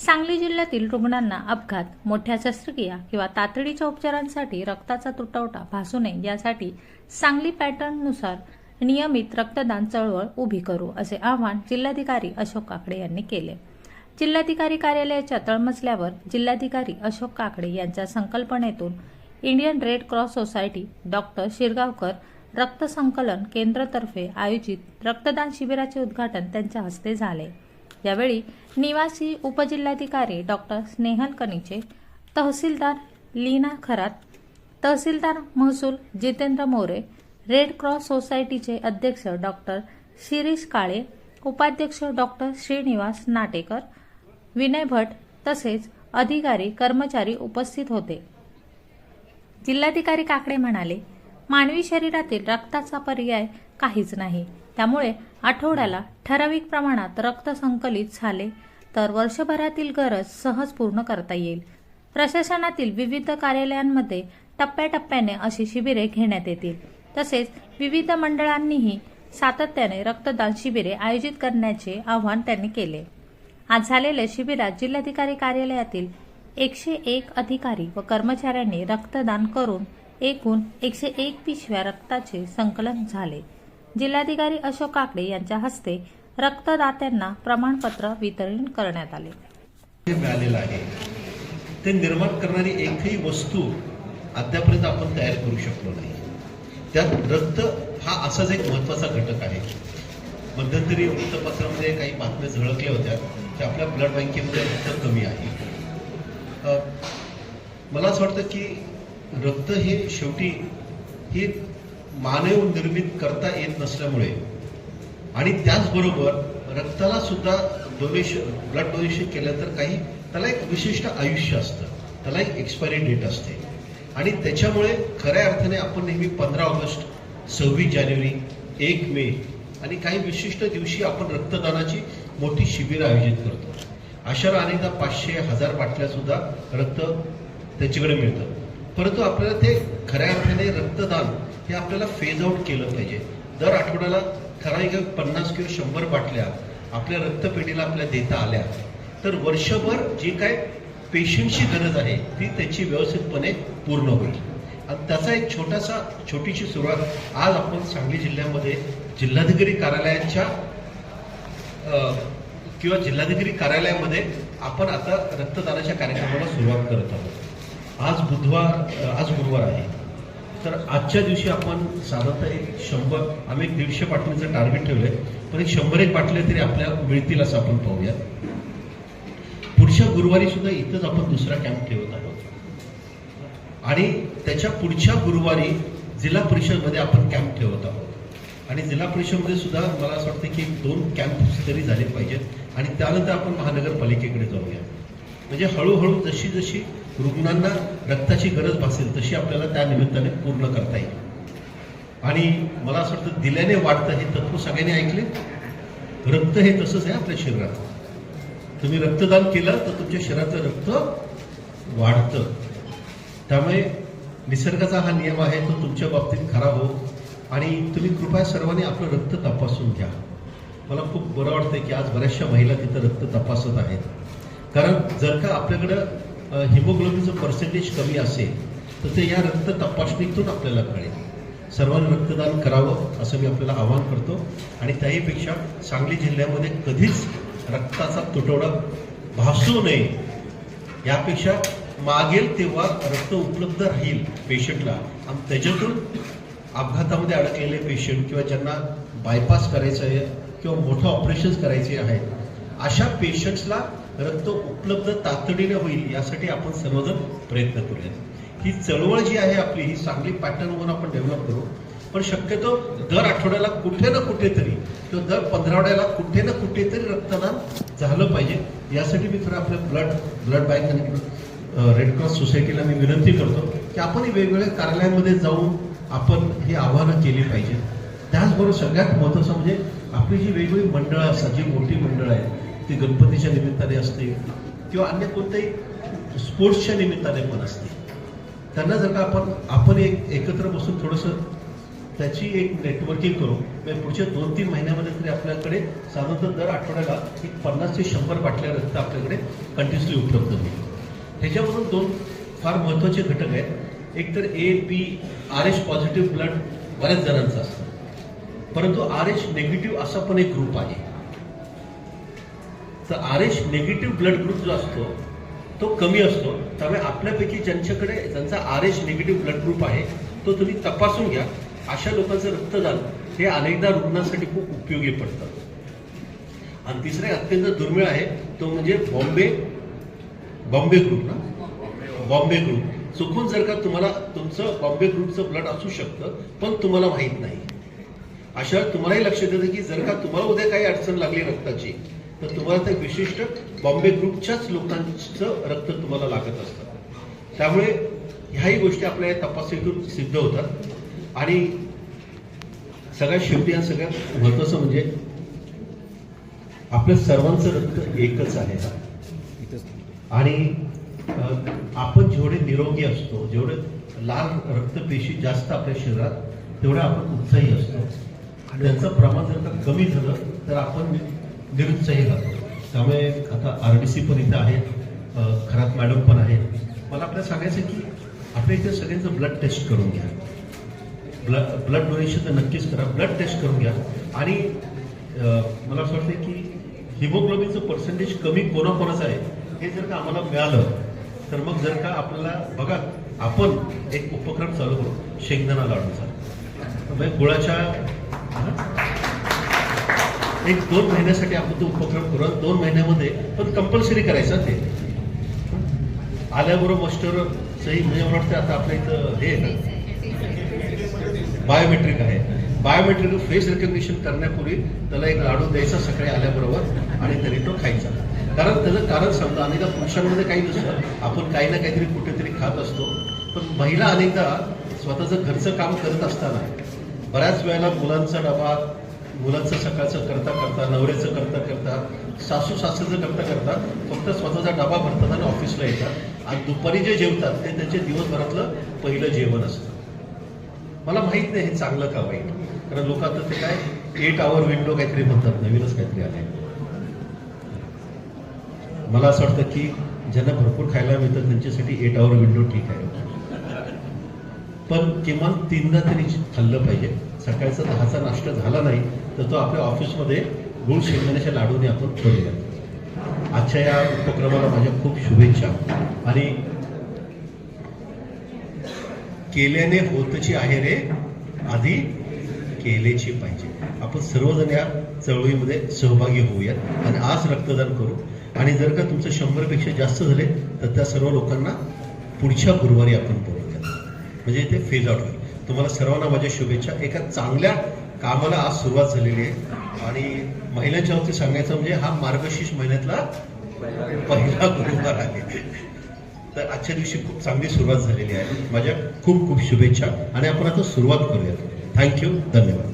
सांगली जिल्ह्यातील रुग्णांना अपघात मोठ्या शस्त्रक्रिया किंवा तातडीच्या उपचारांसाठी रक्ताचा तुटवडा भासू नये यासाठी सांगली पॅटर्ननुसार नियमित रक्तदान चळवळ उभी करू असे आवाहन जिल्हाधिकारी अशोक काकडे यांनी केले. जिल्हाधिकारी कार्यालयाच्या तळमजल्यावर जिल्हाधिकारी अशोक काकडे यांच्या संकल्पनेतून Indian Red Cross Society doctor Shirgaonkar रक्त संकलन केंद्रातर्फे आयोजित रक्तदान शिबिराचे उद्घाटन त्यांच्या हस्ते झाले. यावेळी निवासी उपजिल्हाधिकारी डॉक्टर स्नेहल कनिचे तहसीलदार लीना खरात तहसीलदार महसूल जितेंद्र मोरे रेड क्रॉस सोसायटीचे अध्यक्ष डॉक्टर शिरीष काळे उपाध्यक्ष डॉक्टर श्रीनिवास नाटेकर विनय भट तसेच अधिकारी कर्मचारी उपस्थित होते. जिल्हाधिकारी काकडे म्हणाले मानवी शरीरातील रक्ताचा पर्याय काहीच नाही. त्यामुळे आठवड्याला ठराविक प्रमाणात रक्त संकलित झाले तर वर्षभरातील गरज सहज पूर्ण करता येईल. प्रशासनातील विविध कार्यालयांमध्ये टप्प्याटप्प्याने अशी शिबिरे घेण्यात येतील. तसेच विविध मंडळांनीही सातत्याने रक्तदान शिबिरे आयोजित करण्याचे आवाहन त्यांनी केले. आज झालेल्या शिबिरात जिल्हाधिकारी कार्यालयातील एकशे एक अधिकारी व कर्मचाऱ्यांनी रक्तदान करून एकूण एकशे एक पिशव्या रक्ताचे संकलन झाले. जिल्हाधिकारी अशोक काकडे यांच्या हस्ते रक्तदात्यांना प्रमाणपत्र वितरण करण्यात आले. मिळालेलं आहे ते निर्माण करणारी एकही वस्तू अद्यापर्यंत आपण तयार करू शकलो नाही. त्यात रक्त हा असाच एक महत्त्वाचा घटक आहे. मध्यंतरी वृत्तपत्रामध्ये काही बातम्या झळकल्या होत्या की आपल्या ब्लड बँकेमध्ये रक्त कमी आहे. मला असं वाटतं की रक्त हे शेवटी हे मानव निर्मित करता येत नसल्यामुळे. आणि त्याचबरोबर रक्ताला सुद्धा डोनेशन ब्लड डोनेशन केल्यानंतर काही त्याला एक विशिष्ट आयुष्य असतं. त्याला एक एक्सपायरी डेट असते. आणि त्याच्यामुळे खऱ्या अर्थाने आपण नेहमी पंधरा ऑगस्ट सव्वीस जानेवारी एक मे आणि काही विशिष्ट दिवशी आपण रक्तदानाची मोठी शिबिरं आयोजित करतो. अशाला अनेकदा पाचशे हजार बाटल्या सुद्धा रक्त त्याच्याकडे मिळतं. परंतु आपल्याला ते खऱ्या अर्थाने रक्तदान हे आपल्याला फेज आउट केलं पाहिजे. दर आठवड्याला ठराविक पन्नास किंवा शंभर बाटल्या आपल्या रक्तपेढीला आपल्या देता आल्या. तर वर्षभर जी काय पेशंटची गरज आहे ती त्याची व्यवस्थितपणे पूर्ण होईल. आणि त्याचा एक छोटासा छोटीशी सुरुवात आज आपण सांगली जिल्ह्यामध्ये जिल्हाधिकारी कार्यालयाच्या किंवा जिल्हाधिकारी कार्यालयामध्ये आपण आता रक्तदानाच्या कार्यक्रमाला सुरुवात करत आहोत. आज बुधवार आज गुरुवार आहे. तर आजच्या दिवशी आपण साधारणतः एक शंभर आम्ही एक दीडशे बाटलीचं टार्गेट ठेवलंय. पण एक शंभर एक बाटल्या तरी आपल्या मिळतील असं आपण पाहूया. पुढच्या गुरुवारी सुद्धा इथंच आपण दुसरा कॅम्प ठेवत आहोत. आणि त्याच्या पुढच्या गुरुवारी जिल्हा परिषदमध्ये आपण कॅम्प ठेवत आहोत. आणि जिल्हा परिषदमध्ये सुद्धा मला असं वाटतं की दोन कॅम्प तरी झाले पाहिजेत. आणि त्यानंतर आपण महानगरपालिकेकडे जाऊया. म्हणजे हळूहळू जशी जशी रुग्णांना रक्ताची गरज भासेल तशी आपल्याला त्या निमित्ताने पूर्ण करता येईल. आणि मला असं वाटतं दिल्याने वाढतं हे तत्व सगळ्यांनी ऐकले. रक्त हे तसंच आहे आपल्या शरीरात. तुम्ही रक्तदान केलं तर तुमच्या शरीराचं रक्त वाढतं. त्यामुळे निसर्गाचा हा नियम आहे तो तुमच्या बाबतीत खरा हो. आणि तुम्ही कृपया सर्वांनी आपलं रक्त तपासून घ्या. मला खूप बरं वाटतंय की आज बऱ्याचशा महिला तिथं रक्त तपासत आहेत. कारण जर का आपल्याकडं हिमोग्लोबिनचं पर्सेंटेज कमी असेल तर ते या रक्त तपासणीतून आपल्याला कळेल. सर्वांनी रक्तदान करावं असं मी आपल्याला आवाहन करतो. आणि त्याहीपेक्षा सांगली जिल्ह्यामध्ये कधीच रक्ताचा तुटवडा भासू नये. यापेक्षा मागेल तेव्हा रक्त उपलब्ध राहील पेशंटला. आणि त्याच्यातून अपघातामध्ये अडकलेले पेशंट किंवा ज्यांना बायपास करायचं आहे किंवा मोठं ऑपरेशन्स करायचे आहेत अशा पेशंट्सला रक्त उपलब्ध तातडीने होईल यासाठी आपण सर्वजण प्रयत्न करूयात. ही चळवळ जी आहे आपली ही चांगली पॅटर्न आपण डेव्हलप करू. पण शक्यतो दर आठवड्याला कुठे ना कुठेतरी किंवा दर पंधरावड्याला कुठे ना कुठेतरी रक्तदान झालं पाहिजे. यासाठी मी खरं आपल्या ब्लड ब्लड बँक आणि रेड क्रॉस सोसायटीला मी विनंती करतो की आपण वेगवेगळ्या कार्यालयांमध्ये जाऊन आपण ही आव्हानं केली पाहिजेत. त्याचबरोबर सगळ्यात महत्त्वाचं म्हणजे आपली जी वेगवेगळी मंडळं असतात जी मोठी मंडळं आहेत ती गणपतीच्या निमित्ताने असते किंवा अन्य कोणत्याही स्पोर्ट्सच्या निमित्ताने पण असते. त्यांना जर का आपण आपण एक एकत्र बसून थोडंसं त्याची एक नेटवर्किंग करू म्हणजे पुढच्या दोन तीन महिन्यामध्ये तरी आपल्याकडे साधारणतः दर आठवड्याला एक पन्नास ते शंभर बाटल्या रक्त आपल्याकडे कंटिन्युअसली उपलब्ध होईल ह्याच्यामधून दोन फार महत्त्वाचे घटक आहेत. एक तर A B R H positive blood बऱ्याच जणांचं असतं. परंतु आर एच निगेटिव्ह असा पण एक ग्रुप आहे. तर R H negative blood group जो असतो तो कमी असतो. त्यामुळे आपल्यापैकी ज्यांच्याकडे ज्यांचा R H negative blood group आहे तो तुम्ही तपासून घ्या. अशा लोकांचं रक्तदान हे अनेकदा रुग्णांसाठी खूप उपयोगी पडतं. आणि तिसरं अत्यंत दुर्मिळ आहे तो म्हणजे बॉम्बे बॉम्बे ग्रुप ना? बॉम्बे ग्रुप चुकून जर का तुम्हाला तुमचं बॉम्बे ग्रुपचं ब्लड असू शकतं पण तुम्हाला माहीत नाही. अशा तुम्हालाही लक्षात येतं की जर का तुम्हाला उद्या काही अडचण लागली रक्ताची तर तुम्हाला त्या विशिष्ट बॉम्बे ग्रुपच्याच लोकांचं रक्त तुम्हाला लागत असतं. त्यामुळे ह्याही गोष्टी आपल्या या तपासणीतून सिद्ध होतात. आणि सगळ्यात शेवटी या सगळ्यात महत्वाचं म्हणजे आपल्या सर्वांचं रक्त एकच आहे आणि आपण जेवढे निरोगी असतो जेवढे लाल रक्तपेशी जास्त आपल्या शरीरात तेवढा आपण उत्साही असतो. त्यांचं प्रमाण जर का कमी झालं तर आपण निरुत्साही राहतो त्यामुळे आता आर डी सी पण इथं आहेत खरात मॅडम पण आहेत मला आपल्याला सांगायचं की आपल्या इथे सगळ्यांचं ब्लड टेस्ट करून घ्या. ब्लड ब्लड डोनेशन तर नक्कीच करा. ब्लड टेस्ट करून घ्या. आणि मला असं वाटतं की हिमोग्लोबिनचं पर्सेंटेज कमी कोणाकोणाचं आहे हे जर का आम्हाला मिळालं तर मग जर का आपल्याला बघा आपण एक उपक्रम चालू करू. शेंगदाणा लाडूचा. म्हणजे गुळाच्या एक दोन महिन्यासाठी आपण तो उपक्रम करू दोन महिन्यामध्ये पण कंपल्सरी करायचं ते. आल्याबरोबर मास्टर सही म्हणजे मला वाटतं आता आपल्या इथं हे ना बायोमेट्रिक आहे. बायोमेट्रिक फेस रिकग्निशन करण्यापूर्वी त्याला एक लाडू द्यायचा सकाळी आल्याबरोबर आणि तरी तो खायचा. कारण त्याचं कारण समजा अनेकदा पुरुषांमध्ये काही नसतं आपण काही ना काहीतरी कुठेतरी खात असतो. पण महिला अनेकदा स्वतःचं घरचं काम करत असताना बऱ्याच वेळेला मुलांचा डबा मुलांचं सकाळचं करता करता नवऱ्याचं करता करता सासू सासऱ्याचं करता करता फक्त स्वतःचा डबा भरतात आणि ऑफिसला येतात. आणि दुपारी जे जेवतात ते त्यांचे दिवसभरातलं पहिलं जेवण असतं. मला माहीत नाही हे चांगलं का वाईट. कारण लोक आता ते काय एट आवर विंडो काहीतरी म्हणतात नवीनच काहीतरी आले मला असं वाटतं की ज्यांना भरपूर खायला मिळतं त्यांच्यासाठी एट आवर विंडो ठीक आहे. पण किमान तीनदा तरी खाल्लं पाहिजे. सकाळचा दहाचा नाश्ता झाला नाही तर तो आपल्या ऑफिसमध्ये गुळ शेंगदाण्याच्या लाडूने आपण करूया आजच्या या उपक्रमाला माझ्या खूप शुभेच्छा. आणि केल्याने होतची आहे रे आधी केलेची पाहिजे. आपण सर्वजण या चळवळीमध्ये सहभागी होऊयात आणि आज रक्तदान करू. आणि जर का तुमचं शंभरपेक्षा जास्त झाले तर त्या सर्व लोकांना पुढच्या गुरुवारी आपण बोलूयात म्हणजे ते फेज आउट होईल. तुम्हाला सर्वांना माझ्या शुभेच्छा. एका चांगल्या कामाला आज सुरुवात झालेली आहे. आणि महिलांच्या बाबतीत सांगायचं म्हणजे हा मार्गशीर्ष महिन्यातला पहिला गुरुवार आहे. तर आजच्या दिवशी खूप चांगली सुरुवात झालेली आहे. माझ्या खूप खूप शुभेच्छा. आणि आपण आता सुरुवात करूया थँक्यू धन्यवाद.